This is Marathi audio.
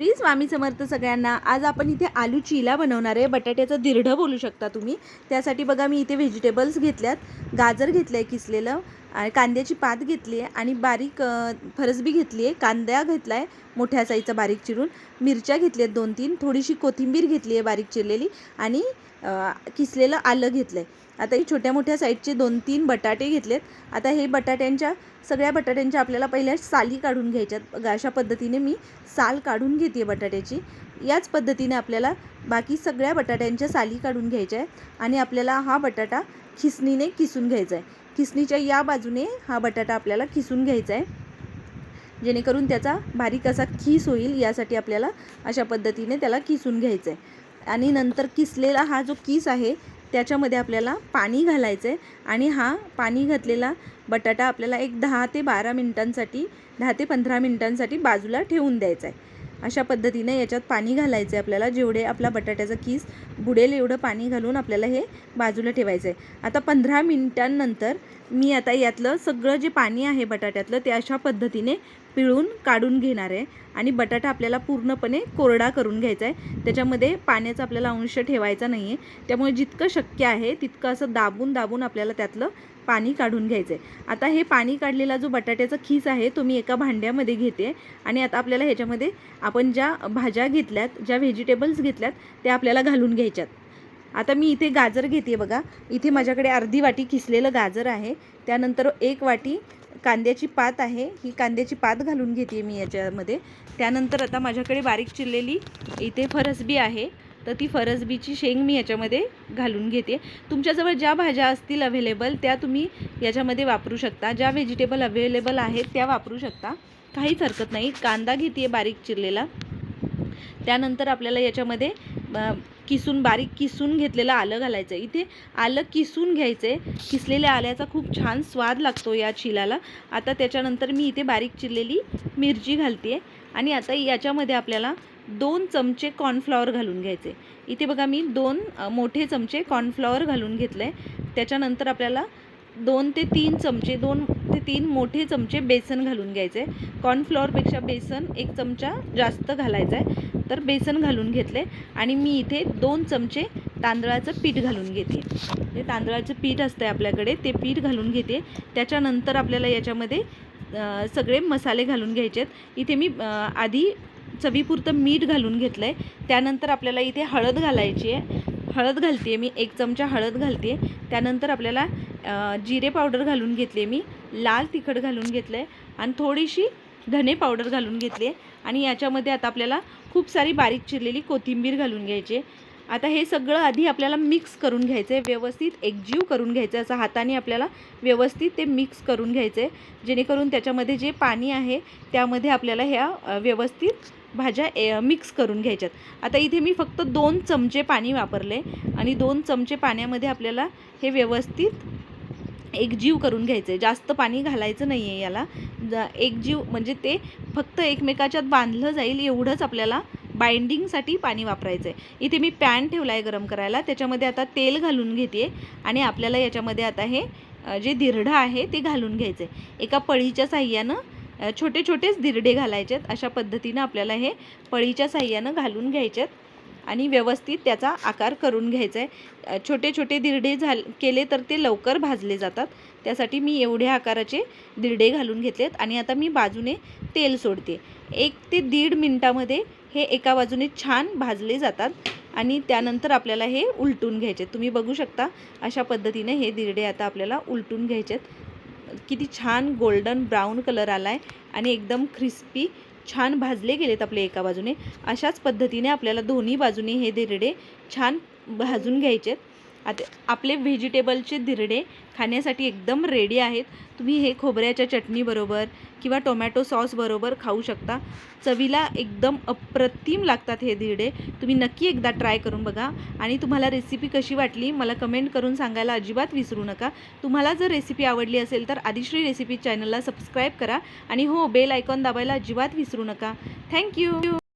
श्री स्वामी समर्थ सगळ्यांना आज आपण इथे आलू चिला बनवणार आहे. बटाट्याचं दीर्ढ बोलू शकता तुम्ही. त्यासाठी बघा मी इथे व्हेजिटेबल्स घेतल्यात. गाजर घेतलं आहे किसलेलं. आणि कांद्याची पात घेतली आहे आणि बारीक फरसबी घेतली आहे. कांदा घेतला आहे मोठ्या साईजचा बारीक चिरून. मिरच्या घेतल्या आहेत दोन तीन थोडीशी कोथिंबीर घेतली आहे बारीक चिरलेली आणि किसलेलं आलं घेतलं आहे आता ही छोट्या मोठ्या साईजचे दोन तीन बटाटे घेतलेत. आता हे बटाट्यांच्या सगळ्या बटाट्यांच्या आपल्याला पहिल्या साली काढून घ्यायच्यात. अशा पद्धतीने मी साल काढून घेते बटाट्याची. याच पद्धतीने आपल्याला बाकी सगळ्या बटाट्यांच्या साली काढून घ्यायच्या आहे आणि आपल्याला हा बटाटा खिसणीने किसून घ्यायचा आहे. खिसणीच्या या बाजूने हा बटाटा आपल्याला किसून घ्यायचा आहे जेणेकरून त्याचा बारीक असा खीस होईल यासाठी आपल्याला अशा पद्धतीने त्याला किसून घ्यायचं आहे आणि नंतर किसलेला हा जो किस आहे त्याच्यामध्ये आपल्याला पाणी घालायचं आहे आणि हा पाणी घातलेला बटाटा आपल्याला एक दहा ते बारा मिनटांसाठी दहा ते पंधरा मिनटांसाठी बाजूला ठेवून द्यायचा आहे अशा पद्धतीने याच्यात पाणी घालायचं आहे आपल्याला. जेवढे आपला बटाट्याचा कीस बुडेल एवढं पाणी घालून आपल्याला हे बाजूला ठेवायचं आहे आता पंधरा मिनटांनंतर मी आता यातलं सगळं जे पाणी आहे बटाट्यातलं ते अशा पद्धतीने पिळून काढून घेणार आहे. आणि बटाटा आपल्याला पूर्णपणे कोरडा करून घ्यायचा आहे. त्याच्यामध्ये पाण्याचा आपल्याला अंश ठेवायचा नाही आहे त्यामुळे जितकं शक्य आहे तितकं असं दाबून दाबून आपल्याला त्यातलं पाणी काढून घ्यायचं आहे आता हे पाणी काढलेला जो बटाट्याचा खीस आहे तो मी एका भांड्यामध्ये घेते. आणि आता आपल्याला ह्याच्यामध्ये आपण ज्या भाज्या घेतल्यात ज्या व्हेजिटेबल्स घेतल्यात त्या आपल्याला घालून घ्यायच्यात. आता मी इथे गाजर घेते बघा. इथे माझ्याकडे अर्धी वाटी किसलेलं गाजर आहे. त्यानंतर एक वाटी कांद्याची पात आहे. ही कांद्याची पात घालून घेते मी याच्यामध्ये. त्यानंतर आता माझ्याकडे बारीक चिरलेली इथे फरसबी आहे. तर ती फरसबीची शेंग मी याच्यामध्ये घालून घेते. तुमच्याजवळ ज्या भाज्या असतील अवेलेबल त्या तुम्ही याच्यामध्ये वापरू शकता. ज्या व्हेजिटेबल अवेलेबल आहेत त्या वापरू शकता. काहीच हरकत नाही. कांदा घेते बारीक चिरलेला. त्यानंतर आपल्याला याच्यामध्ये किसून बारीक किसून घेतलेलं आलं घालायचं. आहे इथे आलं किसून घ्यायचं आहे किसलेल्या आल्याचा खूप छान स्वाद लागतो या चिलाला. आता त्याच्यानंतर मी इथे बारीक चिरलेली मिरची घालते आणि आता याच्यामध्ये आपल्याला दोन चमचे कॉर्नफ्लॉवर घालून घ्यायचे. इथे बघा मी दोन मोठे चमचे कॉर्नफ्लॉवर घालून घेतलं आहे त्याच्यानंतर आपल्याला दोन ते तीन चमचे दोन ते तीन मोठे चमचे बेसन घालून घ्यायचे. कॉर्नफ्लॉवरपेक्षा बेसन एक चमचा जास्त घालायचा आहे. तर बेसन घालून घेतले आणि मी इथे दोन चमचे तांदळाचं पीठ घालून घेते. हे तांदळाचं पीठ असतं आहे आपल्याकडे ते पीठ घालून घेते. त्याच्यानंतर आपल्याला याच्यामध्ये सगळे मसाले घालून घ्यायचे आहेत. इथे मी आधी चवीपुरतं मीठ घालून घेतलं आहे त्यानंतर आपल्याला इथे हळद घालायची आहे. हळद घालते आहे मी एक चमचा हळद घालते त्यानंतर आपल्याला जिरे पावडर घालून घेतली मी लाल तिखट घालून घेतलं आहे आणि थोडीशी धने पावडर घालून घेतली आहे. आणि याच्यामध्ये आता आपल्याला खूप सारी बारीक चिरलेली कोथिंबीर घालून घ्यायची आहे. आता हे सगळं आधी आपल्याला मिक्स करून घ्यायचं आहे व्यवस्थित एकजीव करून घ्यायचं असं हाताने आपल्याला व्यवस्थित ते मिक्स करून घ्यायचं आहे जेणेकरून त्याच्यामध्ये जे पाणी आहे त्यामध्ये आपल्याला ह्या व्यवस्थित भाज्या ए मिक्स करून घ्यायच्यात. आता इथे मी फक्त दोन चमचे पाणी वापरले आणि दोन चमचे पाण्यामध्ये आपल्याला हे व्यवस्थित एकजीव करून घ्यायचं. आहे जास्त पाणी घालायचं नाही आहे याला. ज एकजीव म्हणजे ते फक्त एकमेकाच्यात बांधलं जाईल एवढंच आपल्याला बाइंडिंगसाठी पाणी वापरायचं आहे इथे मी पॅन ठेवला आहे गरम करायला. त्याच्यामध्ये आता तेल घालून घेते आणि आपल्याला याच्यामध्ये आता हे जे दिरडं आहे ते घालून घ्यायचं आहे एका पळीच्या साह्यानं छोटे छोटेच दिरडे घालायचे आहेत अशा पद्धतीनं आपल्याला हे पळीच्या साह्यानं घालून घ्यायचे आहेत आणि व्यवस्थित त्याचा आकार करून घ्यायचा आहे. छोटे छोटे दिरडे झाल केले तर ते लवकर भाजले जातात. त्यासाठी मी एवढ्या आकाराचे दिरडे घालून घेतलेत आणि आता मी बाजूने तेल सोडते. एक ते दीड मिनटामध्ये हे एका बाजूने छान भाजले जातात आणि त्यानंतर आपल्याला हे उलटून घ्यायचे. तुम्ही बघू शकता अशा पद्धतीने हे दिरडे आता आपल्याला उलटून घ्यायचे किती छान गोल्डन ब्राऊन कलर आला आहे आणि एकदम क्रिस्पी छान भाजले गेलेत आपले एका बाजूने. अशाच पद्धतीने आपल्याला दोन्ही बाजूने हे दिरडे छान भाजून घ्यायचे आहेत आता आपले व्हेजिटेबलचे दिरडे खाण्यासाठी एकदम रेडी आहेत. तुम्ही हे खोबऱ्याच्या चटणीबरोबर किंवा टोमॅटो सॉसबरोबर खाऊ शकता. चवीला एकदम अप्रतिम लागतात हे दिरडे तुम्ही नक्की एकदा ट्राय करून बघा. आणि तुम्हाला रेसिपी कशी वाटली मला कमेंट करून सांगायला अजिबात विसरू नका. तुम्हाला जर रेसिपी आवडली असेल तर आदिश्री रेसिपी चॅनलला सबस्क्राईब करा. आणि हो बेल आयकॉन दाबायला अजिबात विसरू नका. थँक्यू